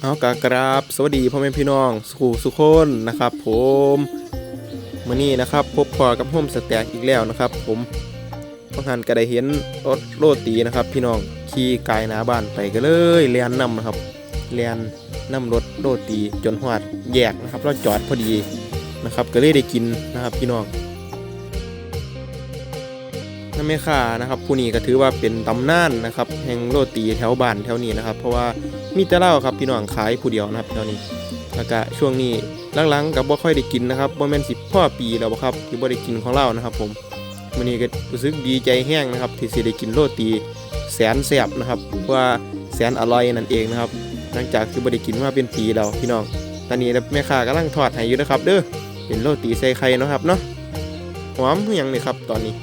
เอากากราบสวัสดีพ่อแม่พี่น้องสู่สุขคนนะครับผมมื่อนี้นะครับพบพอกับโฮมสแต็กอีกแล้วนะครับ ผมต้องหันก็ได้เห็นรถโรตีนะครับ พี่น้องขี่กายหน้าบ้านไปก็เลยเลียนนำนะครับเลียนนำรถโรตีจนหอดแยกนะครับแล้วจอดพอดีนะครับ ก็เลยได้กินนะครับพี่น้อง นั่นไม่ค่านะครับผู้นี้ก็ถือว่าเป็นตำนานนะครับแห่งโรตีแถวบ้านแถวนี้นะครับ เพราะว่ามีแต่เหล้าครับพี่น้องขายผู้เดียวนะครับตอนนี้แล้วก็ช่วงนี้หลังๆกับบ่ค่อยได้กินนะครับบ่แม่นสิพ่อปีแล้วครับที่บ่ได้กินของเหล้านะครับ ผมมื้อนี้ก็รู้สึกดีใจแห้งนะครับ ที่สิได้กินโรตีแสนแซ่บนะครับว่าแสนอร่อยนั่นเองนะครับ หลังจากที่บ่ได้กินมาเป็นปีแล้วพี่น้องตอนนี้แม่ค้ากำลังทอดให้อยู่นะครับ เด้อเป็นโรตีใส่ไข่นะครับเนาะหอมอหยังนี่ครับตอนนี้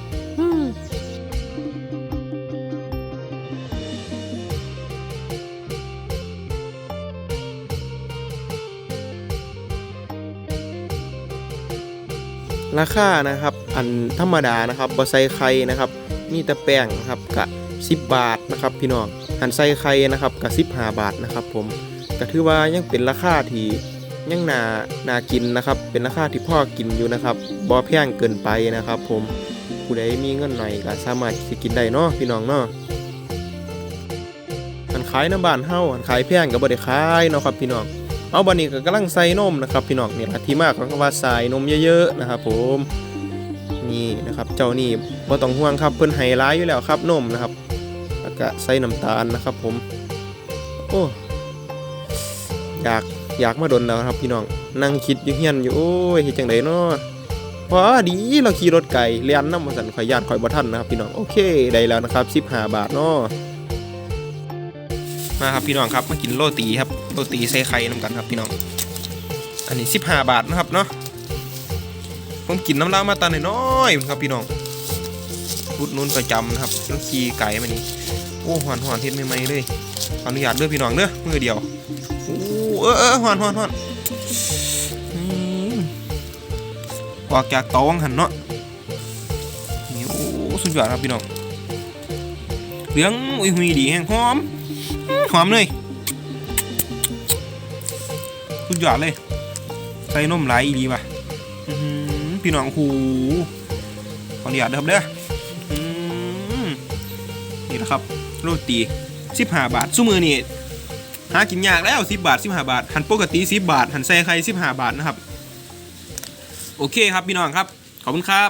ราคานะครับ อันธรรมดานะครับบะใส่ไข่นะครับ มีแต่แป้งนะครับกะ10 บาทนะครับ พี่น้องหันใส่ไข่นะครับกะ15 บาทนะครับ ผมก็ถือว่ายังเป็นราคาที่ยังนานากินนะครับ เป็นราคาที่พ่อกินอยู่นะครับบ่แพงเกินไปนะครับ ผมผู้ใดมีเงินหน่อยก็สามารถสิกินได้เนาะพี่น้องเนาะหันขายน้ำบ้านเฮาหันขายแพงก็บ่ได้ขายเนาะครับพี่น้อง เอาบันนี้ก็กำลังใส่นมนะครับพี่น้องนี่แหละที่มาของคำว่าใส่นมเยอะๆนะครับผมนี่นะครับเจ้านี่บ่ต้องห่วงครับเพิ่นไฮไลท์อยู่แล้วครับนมนะครับแล้วก็ใส่น้ำตาลนะครับผมโอ้อยากอยากมาดนแล้วครับพี่น้องนั่งคิดอยู่เฮียนอยู่โอ้ยเฮ็ดจังไดเนาะพอดีเราขี่รถไก่เลี้ยนน้ำมาสั่นข่อยย่านข่อยบ่ทันนะครับพี่น้องโอเคได้แล้วนะครับ15บาทเนาะ มาครับพี่น้องครับมากินโรตีครับโรตีใส่ไข่น้ำกันครับพี่น้อง อันนี้ 15 บาทนะครับเนาะผมกินน้ำลามาตาน้อยๆครับพี่น้องพุดนุ่นประจำนะครับต้องขี่ไก่มานี่โอ้หอนหอนเฮ็ดใหม่ๆเลยขออนุญาตเด้อพี่น้องเด้อมือเดียวโอ้เออเออหอนหอนหอนออกจากตาวังหันเนาะนี่โอ้สุดยอดครับพี่น้องเหลืองอุ้ยหุยดีแห้งหอม หอมเลยสุดยอดเลย ใส่นมไหลายอีดีป่ะพี่น้องโอ้โหขออนุญาตเด้อครับเด้อนี่แหละครับ โรตี15บาทซุ้มือนี่หากินยากแล้ว10บาท15บาท หันปกติ10บาท หันใส่ไข่15บาทนะครับ โอเคครับพี่น้องครับ ขอบคุณครับ